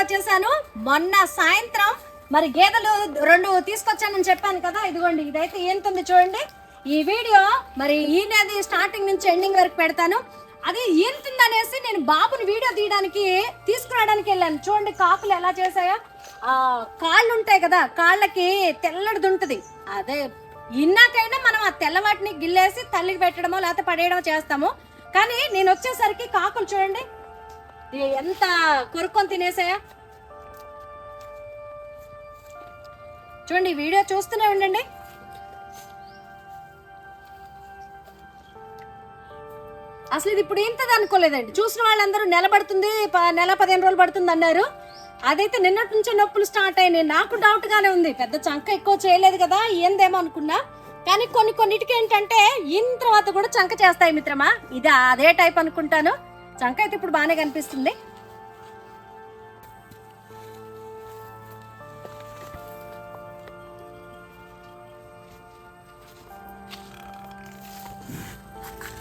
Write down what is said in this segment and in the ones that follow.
వచ్చేసాను. మొన్న సాయంత్రం మరి గేదెలు రెండు తీసుకొచ్చానని చెప్పాను కదా ఇదిగోండి ఇదైతే ఏంతుంది చూడండి. ఈ వీడియో మరి ఈ ఈయనది స్టార్టింగ్ నుంచి ఎండింగ్ వరకు పెడతాను. అదే ఏంతుంది తిందనేసి నేను బాబుని వీడియో తీయడానికి తీసుకురావడానికి వెళ్ళాను. చూడండి కాకులు ఎలా చేశాయా. ఆ కాళ్ళు ఉంటాయి కదా కాళ్ళకి తెల్లడిది ఉంటుంది అదే ఇన్నాకైనా మనం ఆ తెల్లవాటిని గిల్లేసి తల్లికి పెట్టడమో లేకపోతే పడేయడమో చేస్తాము. కానీ నేను వచ్చేసరికి కాకులు చూడండి ఎంత కొరుక్కొని తినేసాయా. చూడండి ఈ వీడియో చూస్తూనే ఉండండి. అసలు ఇది ఇప్పుడు ఇంతది అనుకోలేదండి. చూసిన వాళ్ళందరూ నెల పడుతుంది ప- నెల పదిహేను రోజులు పడుతుంది అన్నారు. అదైతే నిన్నటి నుంచే నొప్పులు స్టార్ట్ అయినాయి. నాకు డౌట్గానే ఉంది. పెద్ద చంక ఎక్కువ చేయలేదు కదా ఏందేమో అనుకున్నా. కానీ కొన్ని కొన్నిటికి ఏంటంటే ఇన్ తర్వాత కూడా చంక చేస్తాయి మిత్రమా. ఇది అదే టైప్ అనుకుంటాను. చంక అయితే ఇప్పుడు బాగానే కనిపిస్తుంది.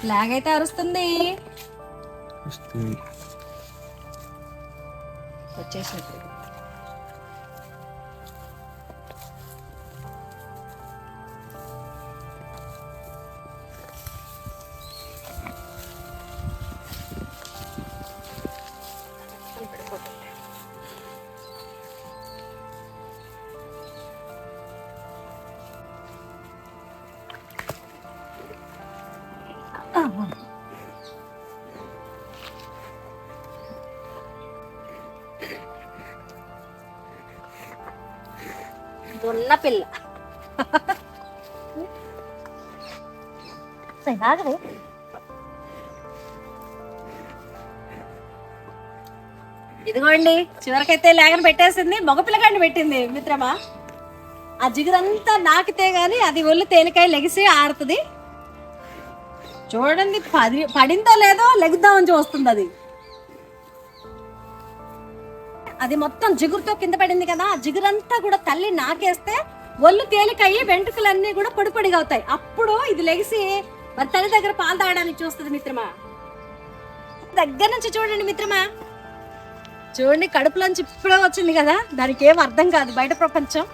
ఫ్లాగ్ అయితే అరుస్తుంది. వచ్చేసినప్పుడు దొన్న పిల్ల. ఆగవే. ఇదిగోండి చివరికైతే లేగన పెట్టేసింది మగ పిల్లగాడిని పెట్టింది మిత్రమా? ఆ జిగురంతా నాకితే గాని అది ఒళ్ళు తేలికాయ లెగిసి ఆడుతుంది చూడండి పది పడిందో లేదో లెగుద్దామని చూస్తుంది అది. అది మొత్తం జిగురుతో కింద పడింది కదా ఆ జిగురంతా కూడా తల్లి నాకేస్తే ఒళ్ళు తేలికయ్యి వెంట్రుకలన్నీ కూడా పొడిపొడిగా అవుతాయి. అప్పుడు ఇది లెగిసి మరి తల్లి దగ్గర పాలు తాగడానికి చూస్తుంది మిత్రమా. దగ్గర నుంచి చూడండి మిత్రమా. చూడండి కడుపులోంచి ఇప్పుడే వచ్చింది కదా దానికి ఏం అర్థం కాదు బయట ప్రపంచం.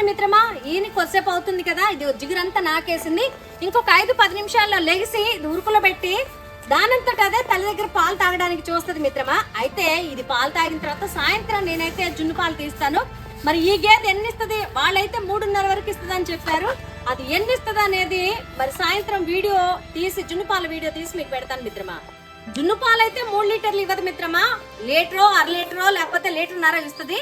చూడండి మిత్రమా ఈయన కొద్దిసేపు అవుతుంది కదా ఇది జిగురంతా నాకేసింది. ఇంకొక ఐదు పది నిమిషాల్లో లెగిసి ఇది ఉరుకులో పెట్టి దానంతట అదే తల్లి దగ్గర పాలు తాగడానికి చూస్తుంది మిత్రమా. అయితే ఇది పాలు తాగిన తర్వాత సాయంత్రం నేనైతే జున్ను పాలు తీస్తాను. మరి ఈ గేదె ఎన్ని ఇస్తుంది వాళ్ళైతే మూడున్నర వరకు ఇస్తుంది అని చెప్పారు. అది ఎన్ని ఇస్తుంది అనేది మరి సాయంత్రం వీడియో తీసి జున్ను పాల వీడియో తీసి మీకు పెడతాను మిత్రమా. జున్ను పాలు అయితే మూడు లీటర్లు ఇవ్వదు మిత్రమా. లీటరో అర లీటరో లేకపోతే లీటర్న్నర ఇస్తుంది.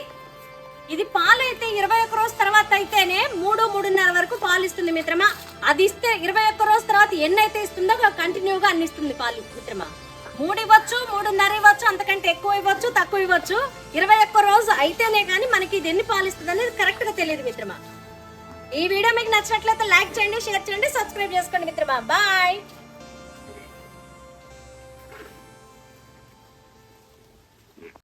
ఇది పాలు అయితే ఇరవై ఒక్క రోజు తర్వాత అయితేనే మూడు మూడున్నర వరకు పాలు ఇస్తుంది మిత్రమా. అది ఇస్తే ఇరవై ఒక్క రోజు తర్వాత ఎన్ని అయితే ఇస్తుందో కంటిన్యూగా అన్ని ఇస్తుంది పాలు మిత్రమా. మూడు ఇవ్వచ్చు మూడున్నర ఇవ్వచ్చు అంతకంటే ఎక్కువ ఇవ్వచ్చు తక్కువ ఇవ్వచ్చు. ఇరవై ఒక్క రోజు అయితేనే కానీ మనకి ఇది ఎన్ని పాలు ఇస్తుంది అనేది కరెక్ట్గా తెలియదు మిత్రమా. ఈ వీడియో మీకు నచ్చినట్లయితే లైక్ చేయండి షేర్ చేయండి సబ్స్క్రైబ్ చేసుకోండి మిత్రమా. బాయ్.